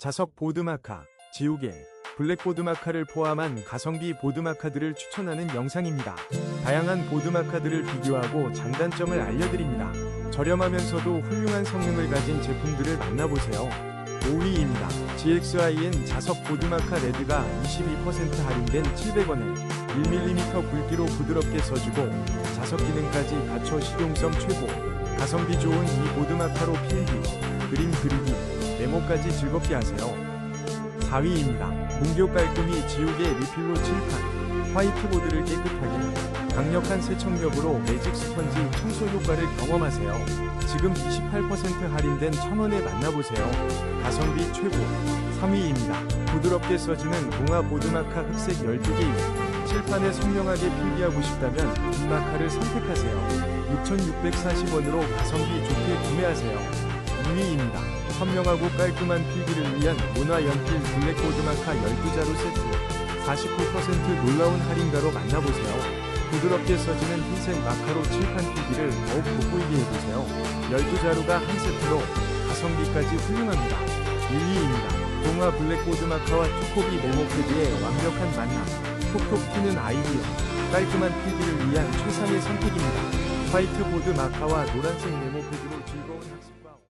자석 보드마카, 지우개, 블랙 보드 마카를 포함한 가성비 보드마카들을 추천하는 영상입니다. 다양한 보드마카들을 비교하고 장단점을 알려드립니다. 저렴하면서도 훌륭한 성능을 가진 제품들을 만나보세요. 5위입니다. GXIN 자석 보드마카 레드가 22% 할인된 700원에 1mm 굵기로 부드럽게 써주고 자석 기능까지 갖춰 실용성 최고 가성비 좋은 이 보드마카로 필기, 메모까지 즐겁게 하세요. 4위입니다. 문교 깔끔히 지우개 리필로 칠판, 화이트보드를 깨끗하게, 강력한 세척력으로 매직 스펀지 청소 효과를 경험하세요. 지금 28% 할인된 1000원에 만나보세요. 가성비 최고. 3위입니다. 부드럽게 써지는 동화 보드마카 흑색 12개입니다. 칠판에 선명하게 필기하고 싶다면 빈마카를 선택하세요. 6,640원으로 가성비 좋게 구매하세요. 2위입니다. 선명하고 깔끔한 필기를 위한 모나 연필 블랙보드 마카 12자루 세트 49% 놀라운 할인가로 만나보세요. 부드럽게 써지는 흰색 마카로 칠판 필기를 더욱 돋보이게 해보세요. 12자루가 한 세트로 가성비까지 훌륭합니다. 1위입니다. 동화 블랙보드 마카와 투코비 메모 패드의 완벽한 만남 톡톡 튀는 아이디어 깔끔한 필기를 위한 최상의 선택입니다. 화이트보드 마카와 노란색 메모 패드로 즐거운 학습